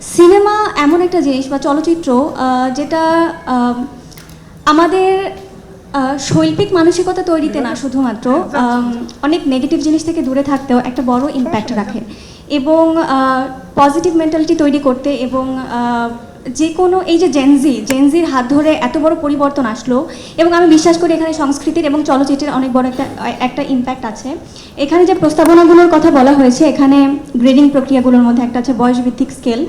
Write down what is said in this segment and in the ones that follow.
Cinema এমন একটা জিনিস বা চলচ্চিত্র যেটা আমাদের শৈল্পিক মানসিকতা তৈরিতে না শুধুমাত্র অনেক নেগেটিভ জিনিস থেকে দূরে থাকতেও একটা বড় ইম্প্যাক্ট রাখে। এবং পজিটিভ মেন্টালিটি তৈরি করতে এবং যে কোনো এই যে জেনজি জেনজির হাত ধরে এত বড় পরিবর্তন আসলো এবং আমি বিশ্বাস করি এখানে সংস্কৃতির এবং চলচ্চিত্রের অনেক বড় একটা একটা ইম্প্যাক্ট আছে। এখানে যে প্রস্তাবনাগুলোর কথা বলা হয়েছে এখানে গ্রেডিং প্রক্রিয়াগুলোর মধ্যে একটা আছে বয়সভিত্তিক স্কেল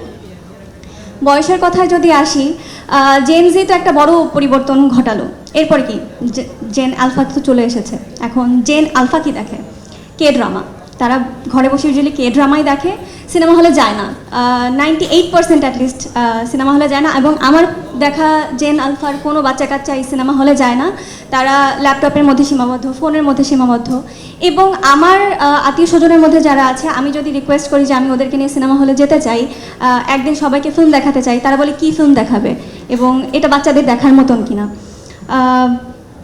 বয়সের কথায় যদি আসি জেন জি তো একটা বড় পরিবর্তন ঘটালো। এরপরে কি? জেন আলফা তো চলে এসেছে। এখন জেন আলফা কি দেখে? কে ড্রামা তারা ঘরে বসে ইউজুয়ালি কে ড্রামাই দেখে, সিনেমা হলে যায় না। Ninety eight percent at least cinema হলে যায় না। এবং আমার দেখা জেন আলফার কোনো বাচ্চা কাচ্চা এই সিনেমা হলে যায় না। তারা ল্যাপটপের মধ্যে সীমাবদ্ধ, ফোনের মধ্যে সীমাবদ্ধ। এবং আমার আত্মীয় স্বজনের মধ্যে যারা আছে, আমি যদি রিকোয়েস্ট করি যে আমি ওদেরকে নিয়ে সিনেমা হলে যেতে চাই একদিন সবাইকে ফিল্ম দেখাতে চাই, তারা বলে, কী ফিল্ম দেখাবে? এবং এটা বাচ্চাদের দেখার মতন কিনা।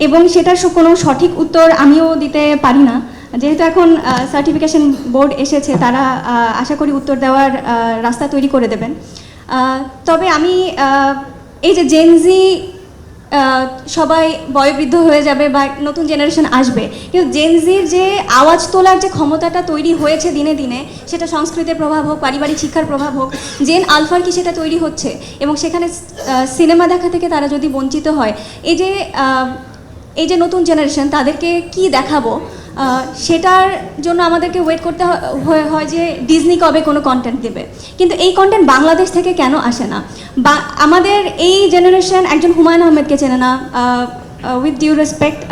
এবং সেটার কোনো সঠিক উত্তর আমিও দিতে পারি না। যেহেতু এখন সার্টিফিকেশন বোর্ড এসেছে, তারা আশা করি উত্তর দেওয়ার রাস্তা তৈরি করে দেবেন। তবে আমি এই যে জেনজি সবাই বয়োবৃদ্ধ হয়ে যাবে বা নতুন জেনারেশন আসবে, কিন্তু জেনজির যে আওয়াজ তোলার যে ক্ষমতাটা তৈরি হয়েছে দিনে দিনে, সেটা সংস্কৃতির প্রভাব হোক, পারিবারিক শিক্ষার প্রভাব হোক জেন আলফার কি সেটা তৈরি হচ্ছে? এবং সেখানে সিনেমা দেখা থেকে তারা যদি বঞ্চিত হয়, এই যে এই যে নতুন জেনারেশন তাদেরকে কি দেখাবো? সেটার জন্য আমাদেরকে ওয়েট করতে হয়- যে ডিজনি কবে কোনো কন্টেন্ট দেবে। কিন্তু এই কন্টেন্ট বাংলাদেশ থেকে কেন আসে না? বা, আমাদের এই জেনারেশন একজন হুমায়ুন আহমেদকে চেনে না উইথ ডিউ রেসপেক্ট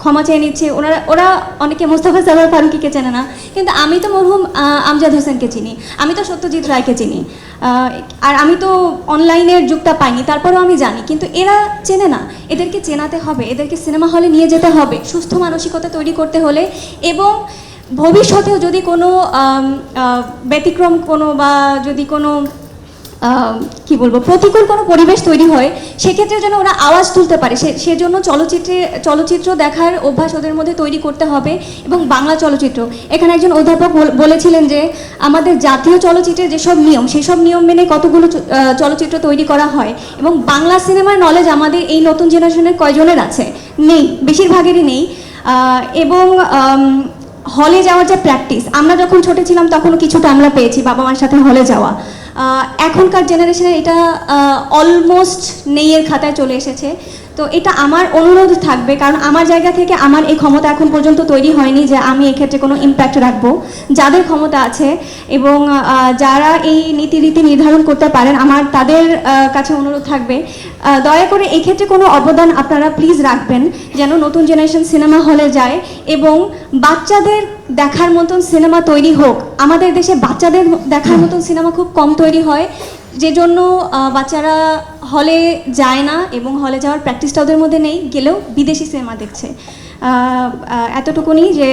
ক্ষমা চেয়ে নিচ্ছে। ওনারা, ওরা অনেকে মোস্তফা সালার ফারুকিকে চেনে না, কিন্তু আমি তো মরহুম আমজাদ হোসেনকে চিনি, আমি তো সত্যজিৎ রায়কে চিনি। আর আমি তো অনলাইনের যুগটা পাইনি, তারপরেও আমি জানি, কিন্তু এরা চেনে না। এদেরকে চেনাতে হবে, এদেরকে সিনেমা হলে নিয়ে যেতে হবে, সুস্থ মানসিকতা তৈরি করতে হলে, এবং ভবিষ্যতেও যদি কোনো ব্যতিক্রম কোনো বা যদি কোনো কি বলব, প্রতিকূল কোনো পরিবেশ তৈরি হয় সেক্ষেত্রে যেন ওরা আওয়াজ তুলতে পারে। সে, সেজন্য চলচ্চিত্রে, চলচ্চিত্র দেখার অভ্যাস ওদের মধ্যে তৈরি করতে হবে এবং বাংলা চলচ্চিত্র। এখানে একজন অধ্যাপক বলেছিলেন যে, আমাদের জাতীয় চলচ্চিত্রের যেসব নিয়ম, সেসব নিয়ম মেনে কতগুলো চলচ্চিত্র তৈরি করা হয় এবং বাংলা সিনেমার নলেজ আমাদের এই নতুন জেনারেশনের কয়জনের আছে? নেই, বেশিরভাগেরই নেই। এবং হলে যাওয়ার যে প্র্যাকটিস আমরা যখন ছোট ছিলাম তখনও কিছুটা আমরা পেয়েছি বাবা মার সাথে হলে যাওয়া। এখনকার জেনারেশনে এটা অলমোস্ট নেইয়ের খাতায় চলে এসেছে। তো এটা আমার অনুরোধ থাকবে, কারণ আমার জায়গা থেকে আমার এই ক্ষমতা এখন পর্যন্ত তৈরি হয়নি যে আমি এক্ষেত্রে কোনো ইম্প্যাক্ট রাখব। যাদের ক্ষমতা আছে এবং যারা এই নীতি নীতিরীতি নির্ধারণ করতে পারেন, আমার তাদের কাছে অনুরোধ থাকবে। দয়া করে এক্ষেত্রে কোনো অবদান আপনারা প্লিজ রাখবেন, যেন নতুন জেনারেশন সিনেমা হলে যায় এবং বাচ্চাদের দেখার মতন সিনেমা তৈরি হোক। আমাদের দেশে বাচ্চাদের দেখার মতন সিনেমা খুব কম তৈরি হয়। যে জন্য বাচ্চারা হলে যায় না এবং হলে যাওয়ার প্র্যাকটিসটা ওদের মধ্যে নেই, গেলেও বিদেশি সিনেমা দেখছে। এতটুকুনি যে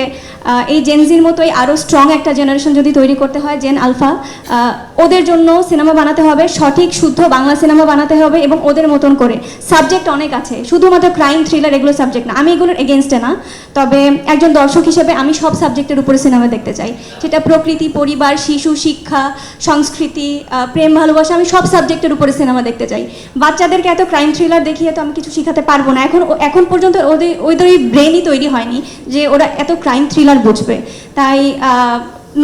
এই জেনজির মতোই আরও স্ট্রং একটা জেনারেশন যদি তৈরি করতে হয় জেন আলফা ওদের জন্য সিনেমা বানাতে হবে, সঠিক, শুদ্ধ বাংলা সিনেমা বানাতে হবে এবং ওদের মতন করে। সাবজেক্ট অনেক আছে, শুধুমাত্র ক্রাইম থ্রিলার এগুলো সাবজেক্ট না। আমি এগুলোর এগেনস্টে না, তবে একজন দর্শক হিসেবে আমি সব সাবজেক্টের উপরে সিনেমা দেখতে চাই। সেটা প্রকৃতি, পরিবার, শিশু, শিক্ষা, সংস্কৃতি প্রেম, ভালোবাসা, আমি সব সাবজেক্টের উপরে সিনেমা দেখতে চাই। বাচ্চাদেরকে এত ক্রাইম থ্রিলার দেখিয়ে তো আমি কিছু শিখাতে পারব না। এখন এখন পর্যন্ত ওদের ওদের ওই ব্রেনই তৈরি হয়নি যে ওরা এত ক্রাইম থ্রিলার বুঝবে। তাই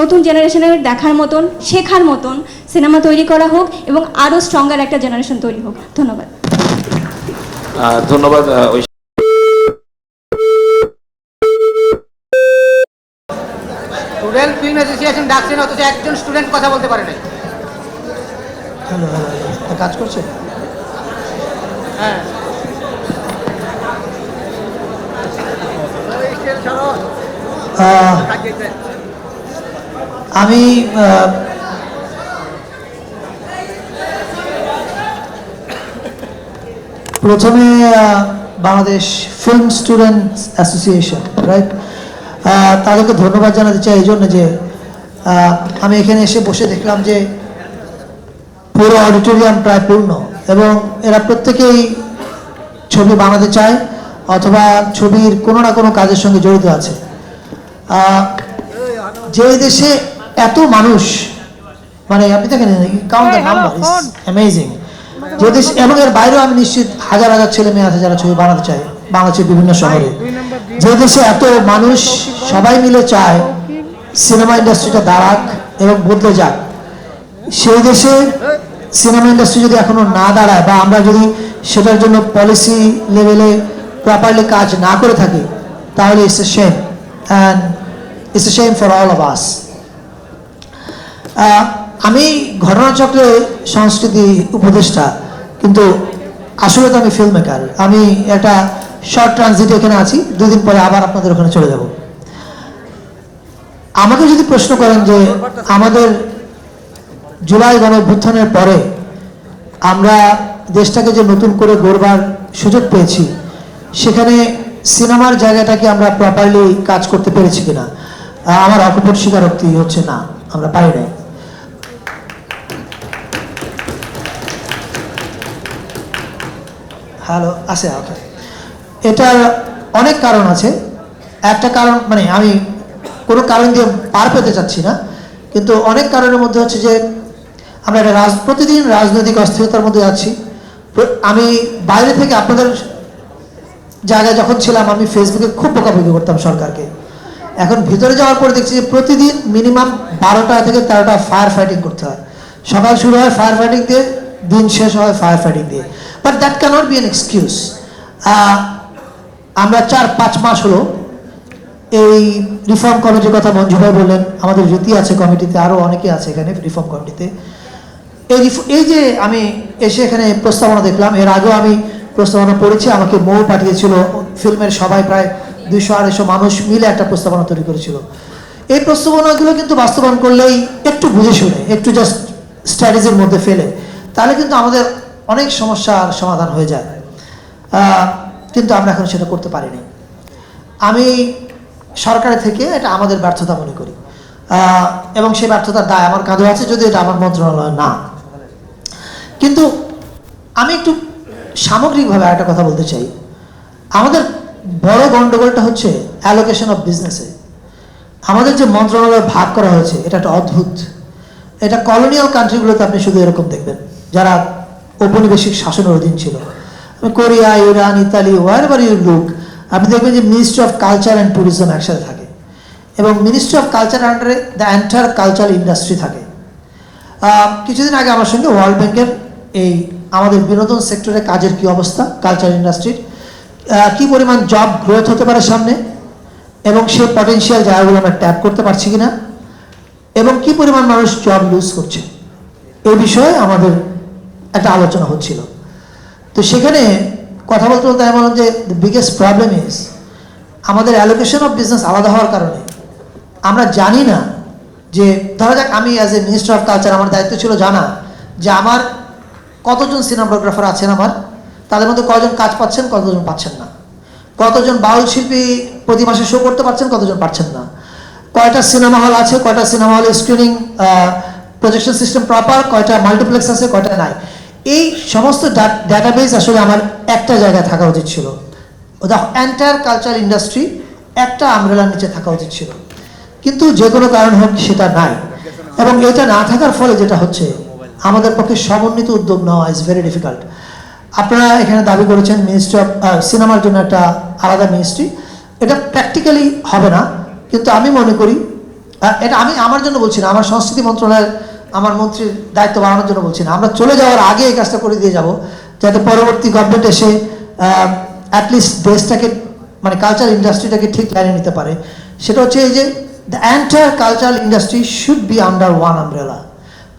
নতুন জেনারেশনের দেখার মতন শেখার মতন সিনেমা তৈরি করা হোক এবং আরও স্ট্রঙ্গার একটা জেনারেশন তৈরি হোক। ধন্যবাদ। ধন্যবাদ স্টুডেন্ট ফিল্ম অ্যাসোসিয়েশন ডাকছেন অথচ একজন স্টুডেন্ট কথা বলতে পারে নাই। কাজ করছে? হ্যাঁ। আমি প্রথমে Bangladesh film students association right তাদেরকে ধন্যবাদ জানাতে চাই এই জন্য যে আমি এখানে এসে বসে দেখলাম যে, পুরো অডিটোরিয়াম প্রায় পূর্ণ এবং এরা প্রত্যেকেই ছবি বানাতে চায়। অথবা ছবির কোনো না কোনো কাজের সঙ্গে জড়িত আছে। যে দেশে এত মানুষ মানে আপনি দেখেন count the number is amazing যদি এবং এর বাইরেও আমি নিশ্চিত হাজার হাজার ছেলে মেয়ে আছে যারা ছবি বানাতে চায় বাংলাদেশের বিভিন্ন শহরে। যে দেশে এত মানুষ সবাই মিলে চায় সিনেমা ইন্ডাস্ট্রিটা দাঁড়াক এবং বদলে যাক। সেই দেশে সিনেমা ইন্ডাস্ট্রি যদি এখনও না দাঁড়ায় বা আমরা যদি সেটার জন্য পলিসি লেভেলে প্রপারলি কাজ না করে থাকি, তাহলে it's a shame and it's a shame for all of us আমি ঘটনাচক্রে সংস্কৃতি উপদেষ্টা, কিন্তু আসলে তো আমি ফিল্ম মেকার আমি একটা শর্ট ট্রানজিট এখানে আছি দুই দিন পরে আবার আপনাদের ওখানে চলে যাব। আমাকে যদি প্রশ্ন করেন যে আমাদের জুলাই গণ অভ্যুত্থানের পরে আমরা দেশটাকে যে নতুন করে গড়বার সুযোগ পেয়েছি সেখানে সিনেমার জায়গাটাকে আমরা প্রপারলি কাজ করতে পেরেছি কিনা? আমার অকপট স্বীকারোক্তি হচ্ছে না, আমরা পারি নাই। হ্যালো আছে ওকে এটার অনেক কারণ আছে। একটা কারণ মানে আমি কোনো কারণ দিয়ে পার পেতে চাচ্ছি না, কিন্তু অনেক কারণের মধ্যে হচ্ছে যে, আমরা একটা রাজ, প্রতিদিন রাজনৈতিক অস্থিরতার মধ্যে আছি। আমি বাইরে থেকে আপনাদের জায়গায় যখন ছিলাম, আমি ফেসবুকে খুব বকাবকি করতাম সরকারকে। এখন ভিতরে যাওয়ার পরে দেখছি যে প্রতিদিন মিনিমাম বারোটা থেকে তেরোটা ফায়ার ফাইটিং করতে হয়। সকাল শুরু হয় ফায়ার ফাইটিং দিয়ে, দিন শেষ হয় ফায়ার ফাইটিং দিয়ে but that cannot be an excuse আমরা চার পাঁচ মাস হলো এই রিফর্ম কমিটির কথা মঞ্জু ভাই বললেন, আমাদের রীতি আছে কমিটিতে আরও অনেকে আছে এখানে রিফর্ম কমিটিতে এই এই যে আমি এসে এখানে প্রস্তাবনা দেখলাম, এর আগেও আমি প্রস্তাবনা পড়েছি, আমাকে মৌ পাঠিয়েছিল, ফিল্মের সবাই প্রায় দুইশো, আড়াইশো মানুষ মিলে একটা প্রস্তাবনা তৈরি করেছিল। এই প্রস্তাবনাগুলো কিন্তু বাস্তবায়ন করলেই একটু বুঝে শুনে, একটু জাস্ট স্ট্র্যাটেজির মধ্যে ফেলে, তাহলে কিন্তু আমাদের অনেক সমস্যার সমাধান হয়ে যায়। কিন্তু আমরা এখন সেটা করতে পারিনি। আমি সরকারের থেকে এটা আমাদের ব্যর্থতা মনে করি। এবং সেই ব্যর্থতার দায় আমার কাঁধে আছে যদি এটা আমার মন্ত্রণালয় না। কিন্তু আমি একটু সামগ্রিকভাবে একটা কথা বলতে চাই। আমাদের বড় গন্ডগোলটা হচ্ছে অ্যালোকেশন অফ বিজনেসে আমাদের যে মন্ত্রণালয় ভাগ করা হয়েছে, এটা একটা অদ্ভুত। এটা কলোনিয়াল কান্ট্রিগুলোতে আপনি শুধু এরকম দেখবেন, যারা ঔপনিবেশিক শাসনের অধীন ছিল। Korea, Iran, Italy wherever you look আপনি দেখবেন যে ministry of culture and tourism একসাথে থাকে। এবং মিনিস্ট্রি অফ কালচার আন্ডারে দ্য এন্টায়ার কালচারাল ইন্ডাস্ট্রি থাকে। কিছুদিন আগে আমার সঙ্গে ওয়ার্ল্ড ব্যাংকের এই আমাদের বিনোদন সেক্টরে কাজের কি অবস্থা কালচার ইন্ডাস্ট্রির কি পরিমাণ জব গ্রোথ হতে পারে সামনে? এবং সে পটেনশিয়াল জায়গাগুলো আমরা ট্যাপ করতে পারছি কিনা? এবং কি পরিমাণ মানুষ জব লুজ করছে? এই বিষয়ে আমাদের একটা আলোচনা হচ্ছিল। তো সেখানে কথা বলতে বলতে আমি বললাম যে দ্য বিগেস্ট প্রবলেম ইজ আমাদের অ্যালোকেশন অফ বিজনেস আলাদা হওয়ার কারণে আমরা জানি না যে, ধরা যাক আমি as a minister of culture আমার দায়িত্ব ছিল জানা যে আমার কতজন সিনেমাটোগ্রাফার আছেন আমার? তাদের মধ্যে কতজন কাজ পাচ্ছেন, কতজন পাচ্ছেন না? কতজন বাউল শিল্পী প্রতি মাসে শো করতে পারছেন, কতজন পারছেন না? কয়টা সিনেমা হল আছে, কয়টা সিনেমা হলে স্ক্রিনিং প্রজেকশন সিস্টেম প্রপার কয়টা মাল্টিপ্লেক্স আছে, কয়টা নাই? এই সমস্ত ডাটাবেস আসলে আমার একটা জায়গায় থাকা উচিত ছিল। দ্য এন্টায়ার কালচার ইন্ডাস্ট্রি একটা আমরেলার নিচে থাকা উচিত ছিল। কিন্তু যে কোনো কারণ হোক সেটা নাই। এবং এটা না থাকার ফলে যেটা হচ্ছে আমাদের পক্ষে সমন্বিত উদ্যোগ নেওয়া ইজ ভেরি ডিফিকাল্ট আপনারা এখানে দাবি করেছেন মিনিস্ট্রি অফ সিনেমার জন্য একটা আলাদা মিনিস্ট্রি এটা প্র্যাকটিক্যালি হবে না, কিন্তু আমি মনে করি এটা আমি আমার জন্য বলছি না, আমার সংস্কৃতি মন্ত্রণালয়ের, আমার মন্ত্রীর দায়িত্ব বাড়ানোর জন্য বলছি না। আমরা চলে যাওয়ার আগে এই কাজটা করে দিয়ে যাব, যাতে পরবর্তী গভর্নমেন্ট এসে অ্যাটলিস্ট দেশটাকে মানে কালচার ইন্ডাস্ট্রিটাকে ঠিক লাইনে নিতে পারে। সেটা হচ্ছে এই যে the entire cultural industry should be under one umbrella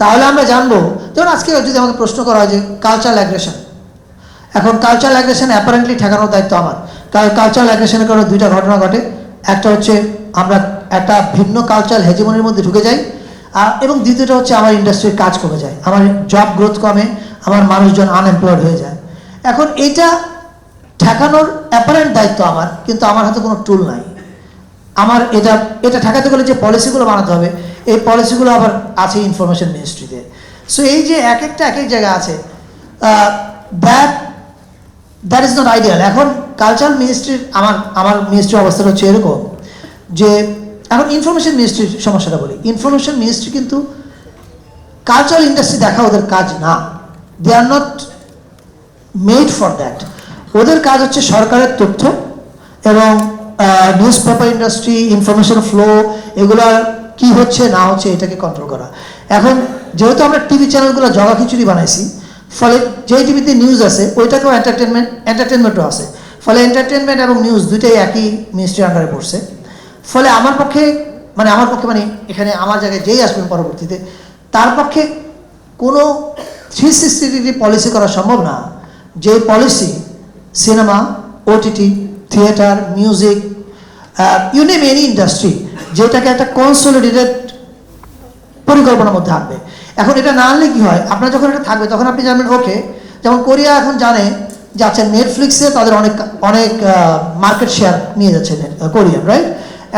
তাহলে আমরা জানব, যেমন আজকে যদি আমাকে প্রশ্ন করা হয় যে কালচারাল অ্যাগ্রেশন এখন কালচারাল অ্যাগ্রেশন অ্যাপারেন্টলি ঠেকানোর দায়িত্ব আমার। কারণ কালচারাল অ্যাগ্রেশনের কারণে দুইটা ঘটনা ঘটে। একটা হচ্ছে আমরা একটা ভিন্ন কালচারাল হেজিমনির মধ্যে ঢুকে যাই, আর এবং দ্বিতীয়টা হচ্ছে আমার ইন্ডাস্ট্রির কাজ কমে যায়। আমার জব গ্রোথ কমে, আমার মানুষজন আনএমপ্লয়েড হয়ে যায়। এখন এটা ঠেকানোর অ্যাপারেন্ট দায়িত্ব আমার, কিন্তু আমার হাতে কোনো টুল নাই। আমার এটা এটা ঠেকাতে গেলে যে পলিসিগুলো বানাতে হবে, এই পলিসিগুলো আবার আছে ইনফরমেশন মিনিস্ট্রিতে সো এই যে এক একটা, এক এক জায়গায় আছে that that is not ideal এখন কালচারাল মিনিস্ট্রির আমার আমার মিনিস্ট্রির অবস্থাটা হচ্ছে এরকম যে, এখন ইনফরমেশন মিনিস্ট্রির সমস্যাটা বলি। ইনফরমেশন মিনিস্ট্রি কিন্তু কালচারাল ইন্ডাস্ট্রি দেখা ওদের কাজ না। They are not made for that ওদের কাজ হচ্ছে সরকারের তথ্য এবং newspaper industry information flow এগুলো কি হচ্ছে, না হচ্ছে, এটাকে কন্ট্রোল করা। এখন যেহেতু আমরা টিভি চ্যানেলগুলো জগা খিচুড়ি বানাইছি, ফলে যেই টিভিতে নিউজ আছে, ওইটাকেও এন্টারটেনমেন্ট এন্টারটেনমেন্টও আছে। ফলে এন্টারটেনমেন্ট এবং নিউজ দুইটাই একই মিনিস্ট্রির আন্ডারে পড়ছে। ফলে আমার পক্ষে মানে আমার পক্ষে মানে এখানে আমার জায়গায় যেই আসবেন পরবর্তীতে, তার পক্ষে কোনো থ্রি সিক্সটি ডিগ্রি পলিসি করা সম্ভব না। যে policy cinema OTT theatre music you name any industry যেটাকে একটা কনসোলিডেটেড পরিকল্পনার মধ্যে আনবে। এখন এটা না আনলে কি হয়? আপনার যখন এটা থাকবে, তখন আপনি জানবেন ওকে যেমন কোরিয়া এখন জানে যে আচ্ছা নেটফ্লিক্সে তাদের অনেক অনেক মার্কেট শেয়ার নিয়ে যাচ্ছে কোরিয়ান রাইট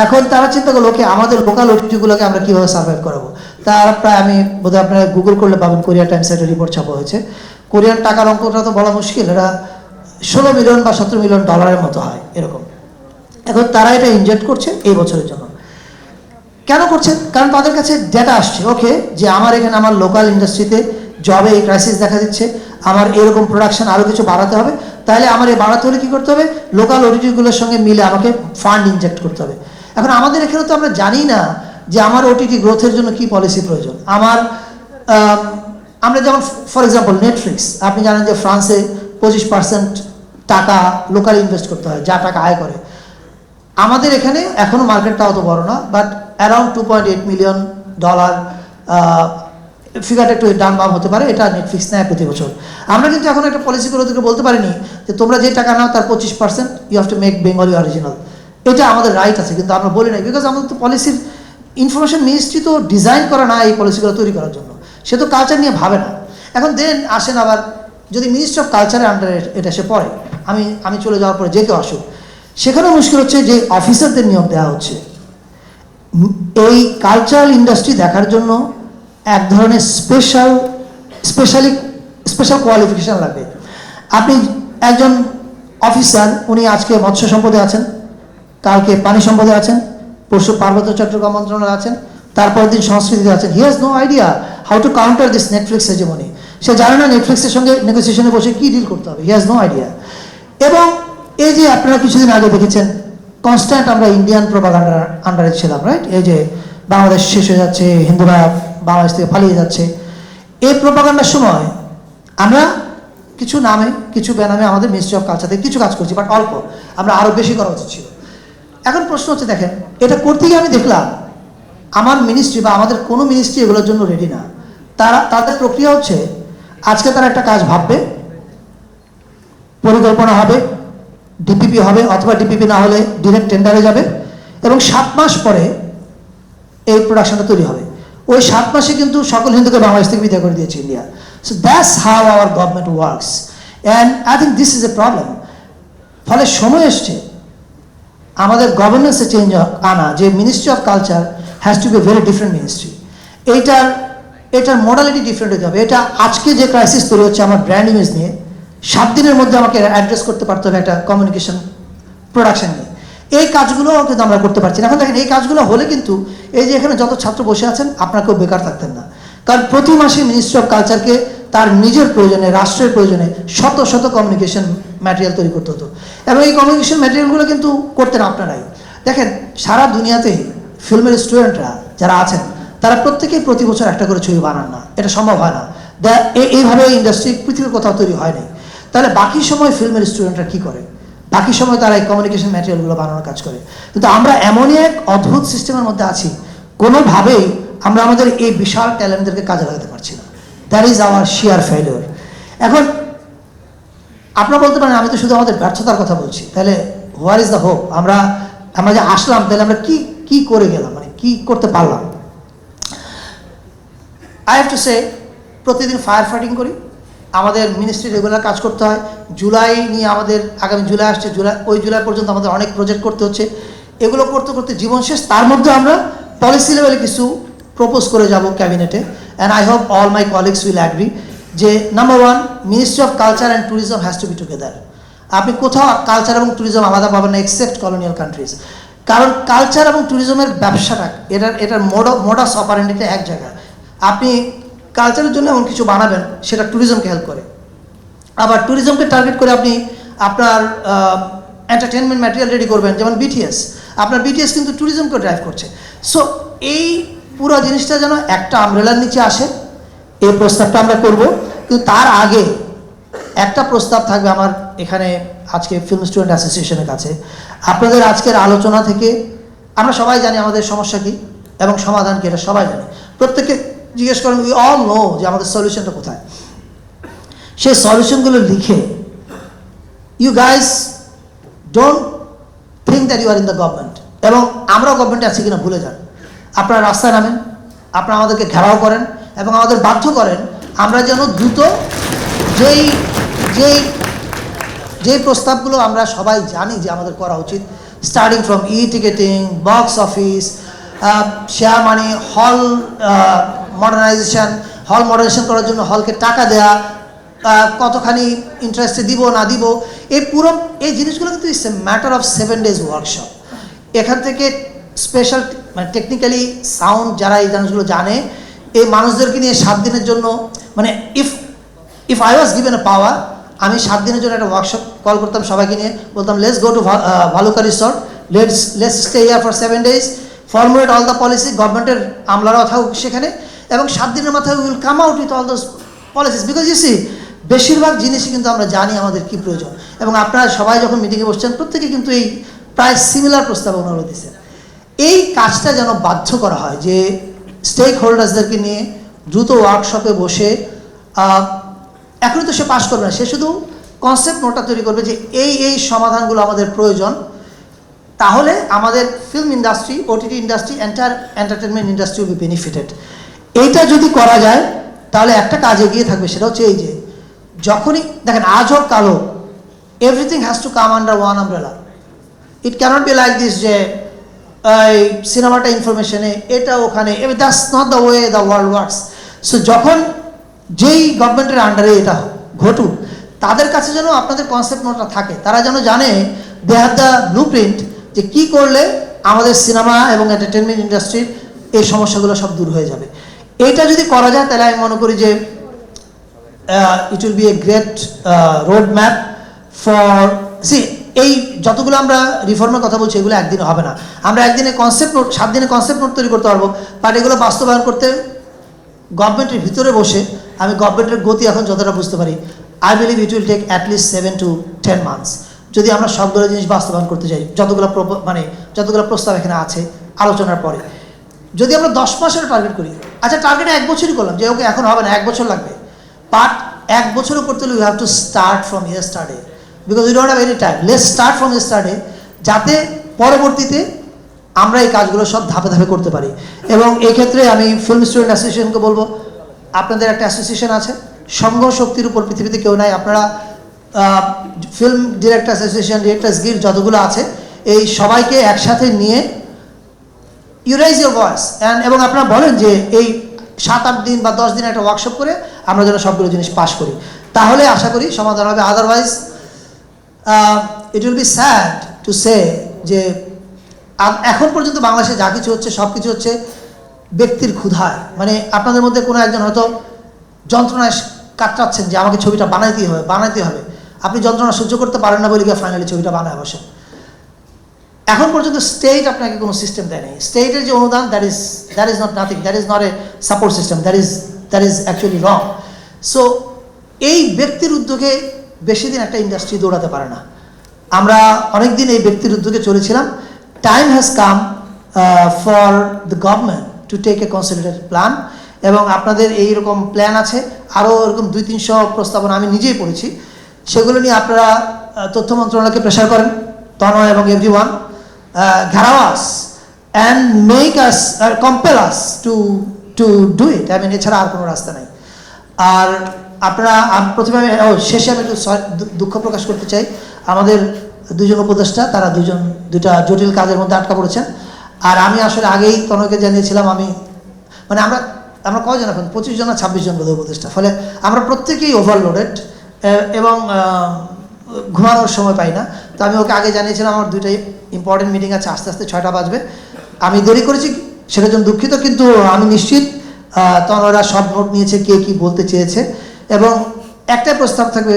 এখন তারা চিন্তা করল ওকে আমাদের লোকাল ওটিটিগুলোকে আমরা কীভাবে সার্ভাইভ করাবো? তার প্রায়, আমি বোধহয় আপনারা গুগল করলে পাবেন কোরিয়া টাইমস একটা রিপোর্ট ছাপা হয়েছে। কোরিয়ার টাকার অঙ্কটা তো বলা মুশকিল এটা ষোলো মিলিয়ন বা সতেরো মিলিয়ন ডলারের মতো হয়, এরকম। এখন তারা এটা ইনজেক্ট করছে এই বছরের জন্য। কেন করছেন কারণ তাদের কাছে ডেটা আসছে। ওকে যে আমার এখানে আমার লোকাল ইন্ডাস্ট্রিতে জবে এই ক্রাইসিস দেখা দিচ্ছে, আমার এরকম প্রোডাকশন আরও কিছু বাড়াতে হবে, তাহলে আমার এই বাড়াতে হলে কী করতে হবে? লোকাল ওটিটিগুলোর সঙ্গে মিলে আমাকে ফান্ড ইনজেক্ট করতে হবে। এখন আমাদের এখানে তো আমরা জানি না যে আমার ওটিটি গ্রোথের জন্য কি পলিসি প্রয়োজন। আমার আমরা যেমন ফর এক্সাম্পল নেটফ্লিক্স আপনি জানেন যে ফ্রান্সে পঁচিশ পার্সেন্ট টাকা লোকাল ইনভেস্ট করতে হয়, যা টাকা আয় করে। আমাদের এখানে এখনও মার্কেটটা অত বড় না but around two point eight million dollar ফিগারটা একটু ডান বাম হতে পারে, এটা নেটফ্লিক্স নেয় প্রতি বছর। আমরা কিন্তু এখন একটা পলিসি করে ওদেরকে বলতে পারিনি যে তোমরা যে টাকা নাও তার পঁচিশ percent you have to make Bengali original এটা আমাদের রাইট আছে, কিন্তু আমরা বলি নাই বিকজ আমাদের তো পলিসির ইনফরমেশন মিনিস্ট্রি তো ডিজাইন করা না এই পলিসিগুলো তৈরি করার জন্য। সে তো কালচার নিয়ে ভাবে না। এখন দেন আসেন আবার যদি মিনিস্ট্রি অফ কালচারের আন্ডারে এটা সে পড়ে, আমি আমি চলে যাওয়ার পরে যে কেউ আসুক, সেখানেও মুশকিল হচ্ছে যে অফিসারদের নিয়োগ দেওয়া হচ্ছে। এই কালচারাল ইন্ডাস্ট্রি দেখার জন্য এক ধরনের স্পেশাল স্পেশালি স্পেশাল কোয়ালিফিকেশন লাগবে। আপনি একজন অফিসার উনি আজকে মৎস্য সম্পদে আছেন, কালকে পানি সম্পদে আছেন, পরশু পার্বত্য চট্টগ্রাম মন্ত্রণালয়ে আছেন তারপর দিন সংস্কৃতিতে আছেন। He has no idea how to counter this Netflix hegemony সে জানে না নেটফ্লিক্সের সঙ্গে নেগোসিয়েশনে বসে কী ডিল করতে হবে। হি হ্যাজ নো আইডিয়া এবং এই যে আপনারা কিছুদিন আগে দেখেছেন কনস্ট্যান্ট আমরা ইন্ডিয়ান প্রোপাগান্ডার আন্ডারে ছিলাম রাইট এই যে বাংলাদেশ শেষ হয়ে যাচ্ছে হিন্দুরা বাংলাদেশ থেকে পালিয়ে যাচ্ছে। এই প্রোপাগান্ডার সময় আমরা কিছু নামে, কিছু বেনামে আমাদের মিনিস্ট্রি অফ কালচার থেকে কিছু কাজ করছি বাট অল্প। আমরা আরও বেশি করা উচিত ছিল। এখন প্রশ্ন হচ্ছে, দেখেন, এটা করতে গিয়ে আমি দেখলাম, আমার মিনিস্ট্রি বা আমাদের কোনো মিনিস্ট্রি এগুলোর জন্য রেডি না। তারা, তাদের প্রক্রিয়া হচ্ছে আজকে তারা একটা কাজ ভাববে, পরিকল্পনা হবে ডিপিপি হবে অথবা ডিপিপি না হলে ডিরেক্ট টেন্ডারে যাবে এবং সাত মাস পরে এই প্রোডাকশনটা তৈরি হবে। ওই সাত মাসে কিন্তু সকল হিন্দুকে বাংলাদেশ থেকে বিদায় করে দিয়েছে India so that's how our government works and I think this is a problem ফলে সময় এসছে। আমাদের গভর্নেন্সে চেঞ্জ আনা, যে ministry of culture has to be very different ministry এইটার এটার মডালিটি ডিফারেন্ট হতে হবে এটা আজকে যে ক্রাইসিস তৈরি হচ্ছে আমার ব্র্যান্ড ইমেজ নিয়ে, সাত দিনের মধ্যে আমাকে অ্যাড্রেস করতে পারতে হবে একটা কমিউনিকেশন প্রোডাকশন নিয়ে। এই কাজগুলো কিন্তু আমরা করতে পারছি না। এখন দেখেন, এই কাজগুলো হলে কিন্তু এই যে এখানে যত ছাত্র বসে আছেন, আপনাকেও বেকার থাকতেন না। কারণ প্রতি মাসে মিনিস্ট্রি অফ কালচারকে তার নিজের প্রয়োজনে, রাষ্ট্রের প্রয়োজনে শত শত কমিউনিকেশন ম্যাটেরিয়াল তৈরি করতে হতো। এবং এই কমিউনিকেশন ম্যাটেরিয়ালগুলো কিন্তু করতেন আপনারাই। দেখেন, সারা দুনিয়াতেই ফিল্মের স্টুডেন্টরা যারা আছেন তারা প্রত্যেকেই প্রতি বছর একটা করে ছবি বানান না। এটা সম্ভব হয় না। এইভাবে ইন্ডাস্ট্রি পৃথিবীর কোথাও তৈরি হয় নাই। তাহলে বাকি সময় ফিল্মের স্টুডেন্টরা কি করে? বাকি সময় তারা এই কমিউনিকেশন ম্যাটেরিয়ালগুলো বানানোর কাজ করে। কিন্তু আমরা এমনই এক অদ্ভুত সিস্টেমের মধ্যে আছি, কোনোভাবেই আমরা আমাদের এই বিশাল ট্যালেন্টদেরকে কাজে লাগাতে পারছি না। That is our sheer failure এখন, আপনারা বলতে পারেন, আমি তো শুধু আমাদের ব্যর্থতার কথা বলছি। তাহলে হোয়ার ইজ দ্য হোপ আমরা আমরা যে আসলাম, তাহলে আমরা কি কি করে গেলাম? মানে কি করতে পারলাম? আই হ্যাভ টু সে প্রতিদিন ফায়ার ফাইটিং করি। আমাদের মিনিস্ট্রি রেগুলার কাজ করতে হয়। জুলাই নিয়ে আমাদের, আগামী জুলাই আসছে, জুলাই, ওই জুলাই পর্যন্ত আমাদের অনেক প্রজেক্ট করতে হচ্ছে। এগুলো করতে করতে জীবন শেষ, তার মধ্যে আমরা পলিসি লেভেলে কিছু প্রপোজ করে যাব ক্যাবিনেটে and I hope all my colleagues will agree যে number one ministry of culture and tourism has to be together আপনি কোথাও কালচার এবং ট্যুরিজম আলাদা পাবেন না এক্সেপ্ট কলোনিয়াল কান্ট্রিজ কারণ কালচার এবং ট্যুরিজমের ব্যবসাটা, এটার এটার মোড মোডাস অপারেন্ডিটা এক জায়গায় আপনি কালচারের জন্য এমন কিছু বানাবেন, সেটা ট্যুরিজমকে হেল্প করে। আবার ট্যুরিজমকে টার্গেট করে আপনি আপনার এন্টারটেনমেন্ট ম্যাটেরিয়াল রেডি করবেন, যেমন বিটিএস আপনার বিটিএস কিন্তু ট্যুরিজমকে ড্রাইভ করছে। সো এই পুরো জিনিসটা যেন একটা আমরেলার নিচে আসে, এই প্রস্তাবটা আমরা করব। কিন্তু তার আগে একটা প্রস্তাব থাকবে আমার এখানে আজকে ফিল্ম স্টুডেন্ট অ্যাসোসিয়েশনের কাছে। আপনাদের আজকের আলোচনা থেকে আমরা সবাই জানি আমাদের সমস্যা কী এবং সমাধান কী, এটা সবাই জানি। প্রত্যেককে জিজ্ঞেস করেন উই অল নো যে আমাদের সলিউশনটা কোথায়? সেই সলিউশনগুলো লিখে you guys don't think that you are in the government এবং আমরাও গভর্নমেন্টে আছি কিনা ভুলে যান। আপনারা রাস্তায় নামেন, আপনারা আমাদেরকে ঘেরাও করেন এবং আমাদের বাধ্য করেন আমরা যেন দ্রুত যেই যেই যে প্রস্তাবগুলো আমরা সবাই জানি যে আমাদের করা উচিত starting from e ticketing box office share money হল মডার্নাইজেশন হল মডার্নাইজেশন করার জন্য হলকে টাকা দেয়া কতখানি ইন্টারেস্টে দিব, না দিব, এই পুরো, এই জিনিসগুলো কিন্তু it's a matter of seven days workshop এখান থেকে স্পেশাল মানে টেকনিক্যালি সাউন্ড যারা এই জিনিসগুলো জানে, এই মানুষদেরকে নিয়ে সাত দিনের জন্য মানে if if I was given a power আমি সাত দিনের জন্য একটা ওয়ার্কশপ কল করতাম সবাইকে নিয়ে, বলতাম let's go to Bhaluka resort let's let's stay here for seven days formulate all the policy গভর্নমেন্টের আমলারাও থাকুক সেখানে এবং সাত দিনের মাথায় will come out with all those policies because you see বেশিরভাগ জিনিসই কিন্তু আমরা জানি আমাদের কি প্রয়োজন। এবং আপনারা সবাই যখন মিটিংয়ে বসছেন, প্রত্যেকে কিন্তু এই প্রায় সিমিলার প্রস্তাব অনুরোধ দিচ্ছেন। এই কাজটা যেন বাধ্য করা হয় যে স্টেক হোল্ডার্সদেরকে নিয়ে দ্রুত ওয়ার্কশপে বসে এখনই তো সে পাশ করবে না, সে শুধু কনসেপ্ট নোটটা তৈরি করবে যে এই এই সমাধানগুলো আমাদের প্রয়োজন। তাহলে আমাদের film industry OTT industry enter entertainment industry will be benefited এইটা যদি করা যায়, তাহলে একটা কাজ এগিয়ে থাকবে, সেটা হচ্ছে এই যে, যখনই, দেখেন, আজ হোক, কাল হোক everything has to come under one umbrella it can't be like this যে, এই সিনেমাটা ইনফরমেশনে এটা ওখানে that's not the way the world works so যখন যেই গভর্নমেন্টের আন্ডারে এটা ঘটুক, তাদের কাছে যেন আপনাদের কনসেপ্ট নোটটা থাকে, তারা যেন জানে they have the blueprint যে কী করলে আমাদের সিনেমা এবং এন্টারটেনমেন্ট ইন্ডাস্ট্রির এই সমস্যাগুলো সব দূর হয়ে যাবে। এইটা যদি করা যায়, তাহলে আমি মনে করি যে it will be a great road map for see এই যতগুলো আমরা রিফর্মের কথা বলছি, এগুলো একদিনে হবে না। আমরা একদিনে কনসেপ্ট নোট সাত দিনে কনসেপ্ট নোট তৈরি করতে পারব বাট এগুলো বাস্তবায়ন করতে গভর্নমেন্টের ভিতরে বসে আমি গভর্নমেন্টের গতি এখন যতটা বুঝতে পারি I believe it will take at least seven to ten months যদি আমরা সবগুলো জিনিস বাস্তবায়ন করতে চাই যতগুলো মানে যতগুলো প্রস্তাব এখানে আছে, আলোচনার পরে। যদি আমরা দশ মাসের টার্গেট করি আচ্ছা টার্গেট এক বছরই করলাম। যে ওকে এখন হবে না, এক বছর লাগবে। বাট এক বছরও করতে হলে you have to start from year স্টার্টে because you don't have any time less start from year স্টার্টে যাতে পরবর্তীতে আমরা এই কাজগুলো সব ধাপে ধাপে করতে পারি। এবং এক্ষেত্রে আমি ফিল্ম স্টুডেন্ট অ্যাসোসিয়েশনকে বলব, আপনাদের একটা অ্যাসোসিয়েশন আছে। সংঘ শক্তির উপর পৃথিবীতে কেউ নাই। আপনারা film director association directors guild যতগুলো আছে, এই সবাইকে একসাথে নিয়ে you raise your voice and এবং আপনারা বলেন যে এই সাত, আট দিন বা দশ দিন একটা ওয়ার্কশপ করে আমরা যেন সবগুলো জিনিস পাস করি। তাহলে আশা করি সমাধান হবে। Otherwise it will be sad to say যে এখন পর্যন্ত বাংলাদেশে যা কিছু হচ্ছে, সব কিছু হচ্ছে ব্যক্তির ক্ষুধায়। মানে আপনাদের মধ্যে কোনো একজন হয়তো যন্ত্রণায় কাটাচ্ছেন যে আমাকে ছবিটা বানাইতেই হবে বানাইতে হবে। আপনি যন্ত্রণা সহ্য করতে পারেন না বলে গিয়ে ফাইনালি ছবিটা বানায় বসেন। এখন পর্যন্ত স্টেট আপনাকে কোনো সিস্টেম দেয়নি স্টেটের যে অনুদান that is that is not nothing that is not a support system that is that is actually wrong so এই ব্যক্তির উদ্যোগে বেশি দিন একটা ইন্ডাস্ট্রি দৌড়াতে পারে না। আমরা অনেক দিন এই ব্যক্তির উদ্যোগে চলেছিলাম। Time has come for the government to take a considered plan এবং আপনাদের এই রকম প্ল্যান আছে। আরও এরকম দুই, তিনশো প্রস্তাবনা আমি নিজেই পড়েছি। সেগুলো নিয়ে আপনারা তথ্য মন্ত্রণালয়কে প্রেশার করেন, তনয় এবং everyone gherao us and make us compel us to to do it I mean এছাড়া আর কোনো রাস্তা নাই। আর আপনারা প্রথমে আমি, ও, শেষে আমি একটু দুঃখ প্রকাশ করতে চাই। আমাদের দুজন উপদেষ্টা, তারা দুজন দুটা জটিল কাজের মধ্যে আটকা পড়েছেন। আর আমি আসলে আগেই তনয়কে জানিয়েছিলাম, আমি মানে আমরা আমরা কয়জন এখন? পঁচিশ জন না ছাব্বিশ জন বোধ উপদেষ্টা। ফলে আমরা প্রত্যেকেই ওভারলোডেড এবং ঘুমানোর সময় পাই না। তো আমি ওকে আগে জানিয়েছিলাম, আমার দুইটাই ইম্পর্টেন্ট মিটিং আছে, আস্তে আস্তে ছয়টা বাজবে। আমি দেরি করেছি, সেটার জন্য দুঃখিত, কিন্তু আমি নিশ্চিত তখন ওরা সব নোট নিয়েছে, কে কি বলতে চেয়েছে। এবং একটাই প্রস্তাব থাকবে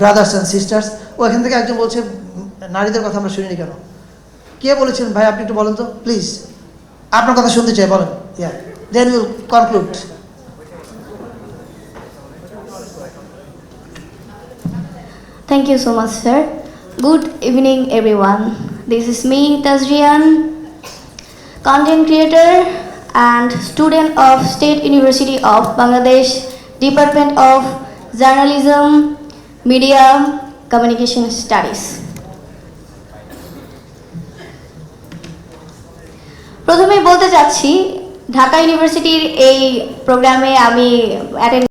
ব্রাদার্স অ্যান্ড সিস্টার্স ও এখান থেকে একজন বলছে, নারীদের কথা আমরা শুনিনি কেন? কে বলেছেন ভাই, আপনি একটু বলেন তো প্লিজ আপনার কথা শুনতে চাই, বলেন। Yeah then will conclude Thank you so much, sir. Good evening, everyone. This is me, Tazrian, content creator and student of State University of Bangladesh, Department of Journalism, Media, Communication Studies. প্রথমে বলতে চাচ্ছি ঢাকা ইউনিভার্সিটির এই প্রোগ্রামে আমি attend